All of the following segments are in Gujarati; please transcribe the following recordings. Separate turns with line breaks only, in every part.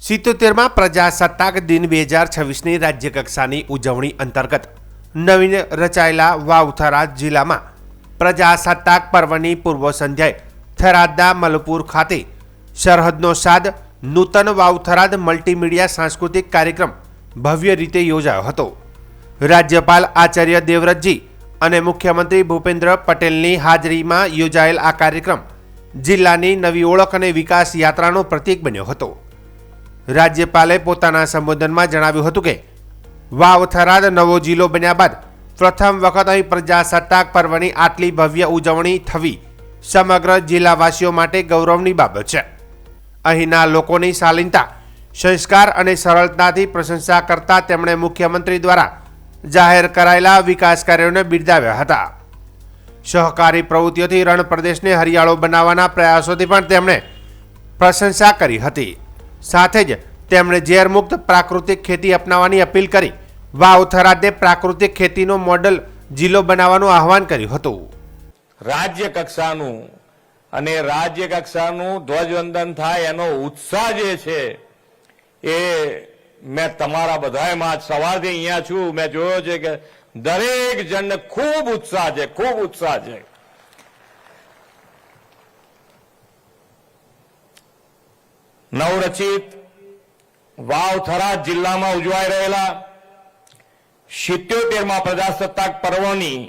સિત્તોતેરમાં પ્રજાસત્તાક દિન બે હજાર છવ્વીસની રાજ્યકક્ષાની ઉજવણી અંતર્ગત નવીન રચાયેલા વાવથરા જિલ્લામાં પ્રજાસત્તાક પર્વની પૂર્વ સંધ્યાએ થરાદના મલપુર ખાતે સરહદનો સાદ નૂતન વાવથરાદ મલ્ટીમીડિયા સાંસ્કૃતિક કાર્યક્રમ ભવ્ય રીતે યોજાયો હતો. રાજ્યપાલ આચાર્ય દેવવ્રતજી અને મુખ્યમંત્રી ભૂપેન્દ્ર પટેલની હાજરીમાં યોજાયેલ આ કાર્યક્રમ જિલ્લાની નવી ઓળખ અને વિકાસ યાત્રાનો પ્રતીક બન્યો હતો. રાજ્યપાલે પોતાના સંબોધનમાં જણાવ્યું હતું કે, વાવ થરાદ નવો જિલ્લો બન્યા બાદ પ્રથમ વખત અહીં પ્રજાસત્તાક પર્વની આટલી ભવ્ય ઉજવણી થવી સમગ્ર જિલ્લાવાસીઓ માટે ગૌરવની બાબત છે. અહીંના લોકોની શાલીનતા, સંસ્કાર અને સરળતાથી પ્રશંસા કરતા તેમણે મુખ્યમંત્રી દ્વારા જાહેર કરાયેલા વિકાસ કાર્યોને બિરદાવ્યા હતા. સહકારી પ્રવૃત્તિઓથી રણ પ્રદેશને હરિયાળો બનાવવાના પ્રયાસોથી પણ તેમણે પ્રશંસા કરી હતી. સાથે જ તેમણે ઝેરમુક્ત પ્રાકૃતિક ખેતી અપનાવવાની અપીલ કરી વાવ થરાદને પ્રાકૃતિક ખેતીનો મોડલ જિલ્લો બનાવવાનું આહવાન કર્યું હતું.
રાજ્ય કક્ષાનું અને રાજ્ય કક્ષાનું ધ્વજવંદન થાય એનો ઉત્સાહ જે છે એ મેં તમારા બધામાં આજ સવારથી અહીંયા છું. મેં જોયો છે કે દરેક જણને ખૂબ ઉત્સાહ છે, ખૂબ ઉત્સાહ છે. નવરચિત વાવ થરાદ જિલ્લામાં ઉજવાઈ રહેલા સિત્યોતેરમાં પ્રજાસત્તાક પર્વની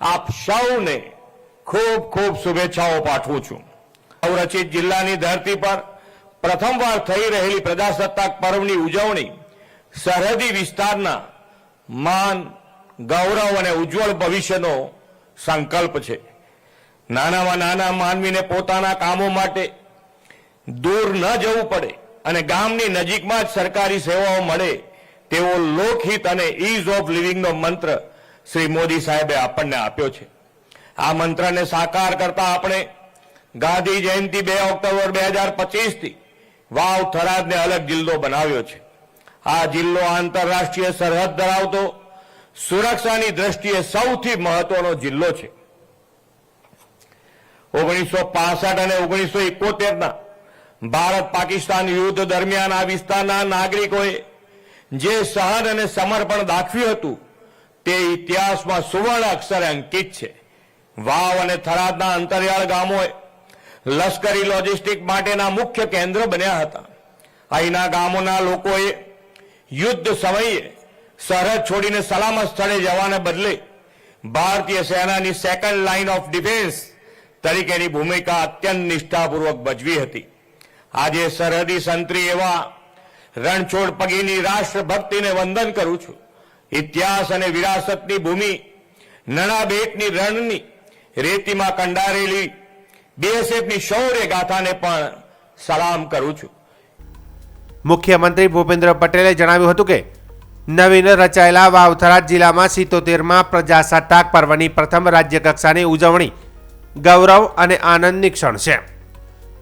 આપ સૌને ખૂબ ખૂબ શુભેચ્છાઓ પાઠવું છું. નવરચિત જિલ્લાની ધરતી પર પ્રથમવાર થઈ રહેલી પ્રજાસત્તાક પર્વની ઉજવણી સરહદી વિસ્તારના માન, ગૌરવ અને ઉજ્જવળ ભવિષ્યનો સંકલ્પ છે. નાનામાં નાના માનવીને પોતાના કામો માટે દૂર ન જવું પડે અને ગામની નજીકમાં જ સરકારી સેવાઓ મળે તેવો લોકહિત અને ઇઝ ઓફ લિવિંગનો મંત્ર શ્રી મોદી સાહેબે આપણને આપ્યો છે. આ મંત્રને સાકાર કરતા આપણે ગાંધી જયંતિ બે ઓક્ટોબર બે હજાર પચીસથી વાવ થરાદને અલગ જિલ્લો બનાવ્યો છે. આ જિલ્લો આંતરરાષ્ટ્રીય સરહદ ધરાવતો સુરક્ષાની દ્રષ્ટિએ સૌથી મહત્વનો જિલ્લો છે. ઓગણીસો પાસઠ અને ઓગણીસો ઇકોતેરના ભારત પાકિસ્તાન યુદ્ધ દરમિયાન આ વિસ્તારના નાગરિકોએ જે સહન અને સમર્પણ દાખવ્યું હતું, તે ઇતિહાસમાં સુવર્ણ અક્ષરે અંકિત છે. વાવ અને થરાદના અંતરિયાળ ગામોએ લશ્કરી લોજિસ્ટિક માટેના મુખ્ય કેન્દ્ર બન્યા હતા. અહીંના ગામોના લોકોએ યુદ્ધ સમયે સરહદ છોડીને સલામત સ્થળે જવાને બદલે ભારતીય સેનાની સેકન્ડ લાઇન ઓફ ડિફેન્સ તરીકેની ભૂમિકા અત્યંત નિષ્ઠાપૂર્વક ભજવી હતી. આજે સરહદી સંત્રી એવા રણછોડ પગીની રાષ્ટ્રભક્તિને વંદન કરું છું. ઇતિહાસ અને વિરાસતની ભૂમિ, નણાબેટની રણની રેતીમાં કંડારેલી બીએસએફની શૌર્ય ગાથાને પણ સલામ કરું છું.
મુખ્યમંત્રી ભૂપેન્દ્ર પટેલે જણાવ્યું હતું કે, નવીન રચાયેલા વાવથરા જિલ્લામાં સિત્તોતેરમાં પ્રજાસત્તાક પર્વની પ્રથમ રાજ્યકક્ષાની ઉજવણી ગૌરવ અને આનંદની ક્ષણ છે.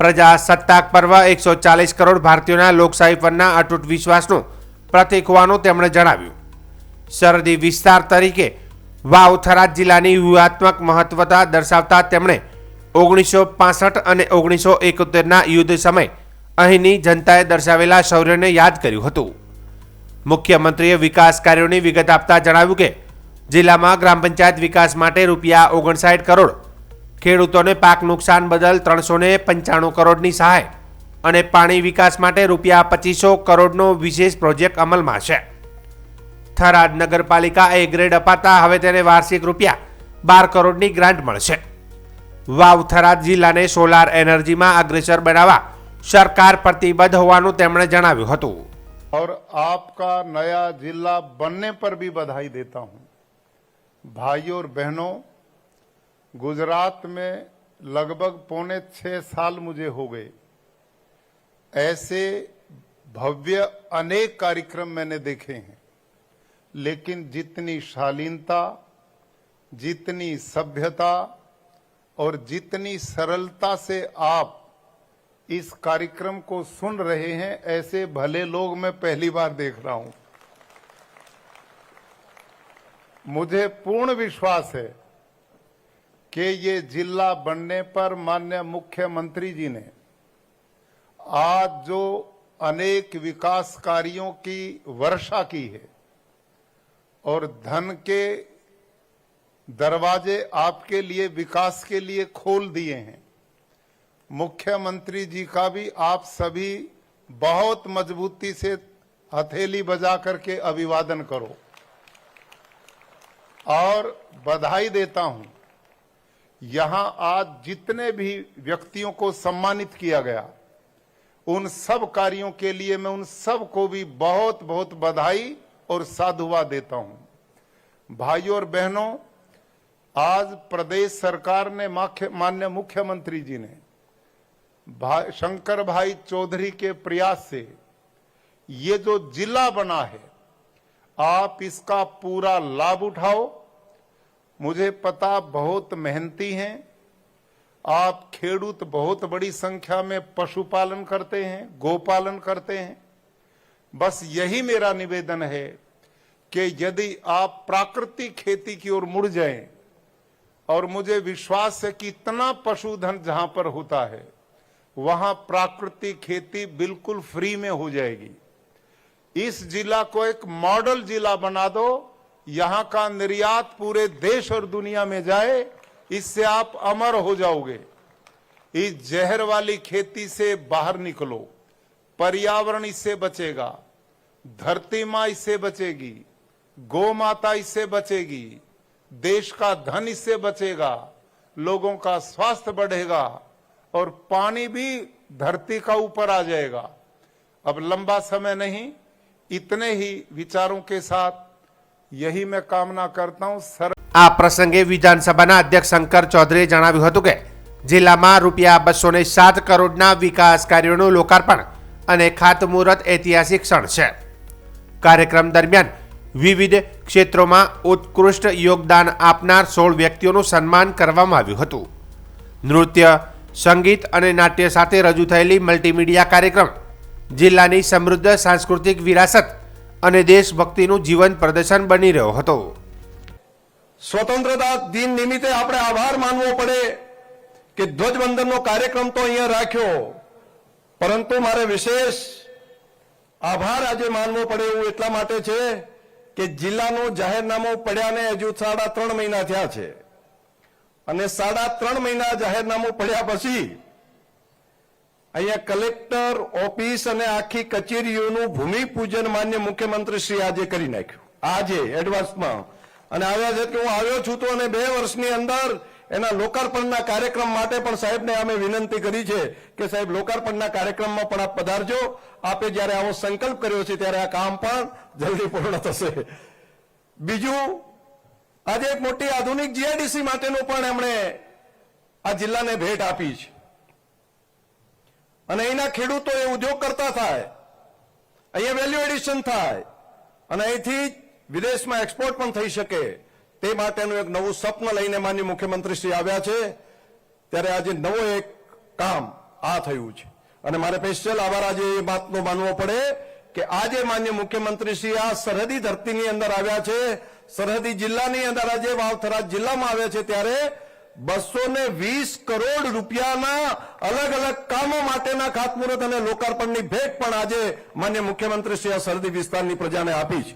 પ્રજાસત્તાક પર્વ એકસો ચાલીસ કરોડ ભારતીયોના લોકશાહી પરના અતૂટ વિશ્વાસનું પ્રતીક હોવાનું તેમણે જણાવ્યું. સરહદી વિસ્તાર તરીકે વાવથરા જિલ્લાની વ્યૂહાત્મક મહત્વતા દર્શાવતા તેમણે ઓગણીસો પાસઠ અને ઓગણીસો એકોતેરના યુદ્ધ સમય અહીંની જનતાએ દર્શાવેલા શૌર્યને યાદ કર્યું હતું. મુખ્યમંત્રીએ વિકાસ કાર્યોની વિગત આપતા જણાવ્યું કે જિલ્લામાં ગ્રામ પંચાયત વિકાસ માટે રૂપિયા ઓગણસાઠ કરોડ ખેડૂતોને પાક નુકસાન બદલ ત્રણસો ને પંચાણું કરોડની સહાય અને પાણી વિકાસ માટે રૂપિયા પચીસો કરોડનો વિશેષ પ્રોજેક્ટ અમલમાં છે થરાદ નગરપાલિકા એ ગ્રેડ અપાતા હવે તેને વાર્ષિક રૂપિયા બાર કરોડની ગ્રાન્ટ મળશે વાવ થરાદ જિલ્લાને સોલાર એનર્જીમાં અગ્રેસર બનાવવા સરકાર પ્રતિબદ્ધ હોવાનું તેમણે જણાવ્યું હતું
और आपका नया जिला बनने पर भी बधाई देता हूं भाइयों और बहनों गुजरात में लगभग पौने छह साल मुझे हो गए। ऐसे भव्य अनेक कार्यक्रम मैंने देखे हैं, लेकिन जितनी शालीनता, जितनी सभ्यता और जितनी सरलता से आप इस कार्यक्रम को सुन रहे हैं, ऐसे भले लोग मैं पहली बार देख रहा हूँ। मुझे पूर्ण विश्वास है कि ये जिला बनने पर माननीय मुख्यमंत्री जी ने आज जो अनेक विकास कार्यों की वर्षा की है और धन के दरवाजे आपके लिए, विकास के लिए खोल दिए हैं, मुख्यमंत्री जी का भी आप सभी बहुत मजबूती से हथेली बजा करके अभिवादन करो। और बधाई देता हूँ यहाँ आज जितने भी व्यक्तियों को सम्मानित किया गया, उन सब कार्यों के लिए मैं उन सबको भी बहुत बहुत बधाई और साधुवाद देता हूँ। भाइयों और बहनों, आज प्रदेश सरकार ने मान्य मुख्यमंत्री जी ने भाई शंकर भाई चौधरी के प्रयास से ये जो जिला बना है, आप इसका पूरा लाभ उठाओ मुझे पता बहुत मेहनती हैं। आप खेडूत बहुत बड़ी संख्या में पशुपालन करते हैं, गोपालन करते हैं। बस यही मेरा निवेदन है कि यदि आप प्राकृतिक खेती की ओर मुड़ जाएँ और मुझे विश्वास है कि इतना पशुधन जहाँ पर होता है, वहाँ प्राकृतिक खेती बिल्कुल फ्री में हो जाएगी। इस जिला को एक मॉडल जिला बना दो यहाँ का निर्यात पूरे देश और दुनिया में जाए, इससे आप अमर हो जाओगे। इस जहर वाली खेती से बाहर निकलो। पर्यावरण इससे बचेगा। धरती माँ इससे बचेगी। गौ माता इससे बचेगी। देश का धन इससे बचेगा। लोगों का स्वास्थ्य बढ़ेगा। और पानी भी धरती का ऊपर आ जाएगा। अब लंबा समय नहीं, इतने ही विचारों के साथ યહી મેં કામના કરતા હું સર
આ પ્રસંગે વિધાનસભાના અધ્યક્ષ શંકર ચૌધરીએ જણાવ્યું હતું કે, જિલ્લામાં રૂપિયા બસો ને સાત કરોડના વિકાસ કાર્યોનું લોકાર્પણ અને ખાતમુહૂર્ત ઐતિહાસિક ક્ષણ છે. કાર્યક્રમ દરમિયાન વિવિધ ક્ષેત્રોમાં ઉત્કૃષ્ટ યોગદાન આપનાર સોળ વ્યક્તિઓનું સન્માન કરવામાં આવ્યું હતું. નૃત્ય, સંગીત અને નાટ્ય સાથે રજૂ થયેલી મલ્ટીમીડિયા કાર્યક્રમ જિલ્લાની સમૃદ્ધ સાંસ્કૃતિક વિરાસત અને દેશભક્તિનું જીવંત પ્રદર્શન બની રહ્યો હતો.
સ્વતંત્રતા દિન નિમિત્તે આપણે આભાર માનવો પડે કે ધ્વજવંદનનો કાર્યક્રમ તો અહીંયા રાખ્યો. પરંતુ મારે વિશેષ આભાર આજે માનવો પડે એવું એટલા માટે છે કે જિલ્લાનું જાહેરનામું પડ્યાને હજુ સાડા ત્રણ મહિના થયા છે. અને સાડા ત્રણ મહિના જાહેરનામું પડ્યા પછી અહીંયા કલેક્ટર, ઓફિસ અને આખી કચેરીઓનું ભૂમિપૂજન માન્ય મુખ્યમંત્રી શ્રી આજે કરી નાખ્યું. આજે, એડવાન્સમાં. અને આવ્યા છે કે હું આવ્યો છું તો અને બે વર્ષની અંદર એના લોકાર્પણના કાર્યક્રમ માટે પણ સાહેબને અમે વિનંતી કરી છે કે સાહેબ, લોકાર્પણના કાર્યક્રમમાં પણ આપ પધારજો. આપે જ્યારે આવો સંકલ્પ કર્યો છે ત્યારે આ કામ પણ જલ્દી પૂર્ણ થશે. બીજું, આજે એક મોટી આધુનિક જીઆઈડીસી માટેનું પણ એમણે આ જિલ્લાને ભેટ આપી છે. અને અહીંના ખેડૂતો એ ઉદ્યોગ કરતા થાય. અહીંયા વેલ્યુ એડિશન થાય. અને અહીંથી વિદેશમાં એક્સપોર્ટ પણ થઈ શકે. તે માટેનું એક નવું સ્વપ્ન લઈને માન્ય મુખ્યમંત્રી શ્રી આવ્યા છે. ત્યારે આજે નવો એક કામ આ થયું છે. અને મારે સ્પેશિયલ આભાર આજે એ વાતનો માનવો પડે કે આજે માન્ય મુખ્યમંત્રીશ્રી આ સરહદી ધરતીની અંદર આવ્યા છે. સરહદી જિલ્લાની અંદર આજે વાવથરા જિલ્લામાં આવ્યા છે. ત્યારે બસો ને વીસ કરોડ રૂપિયાના અલગ અલગ કામો માટેના ખાતમુહૂર્ત અને લોકાર્પણની ભેટ પણ આજે માન્ય મુખ્યમંત્રી શ્રી આ સરહદી વિસ્તારની પ્રજાને આપી છે.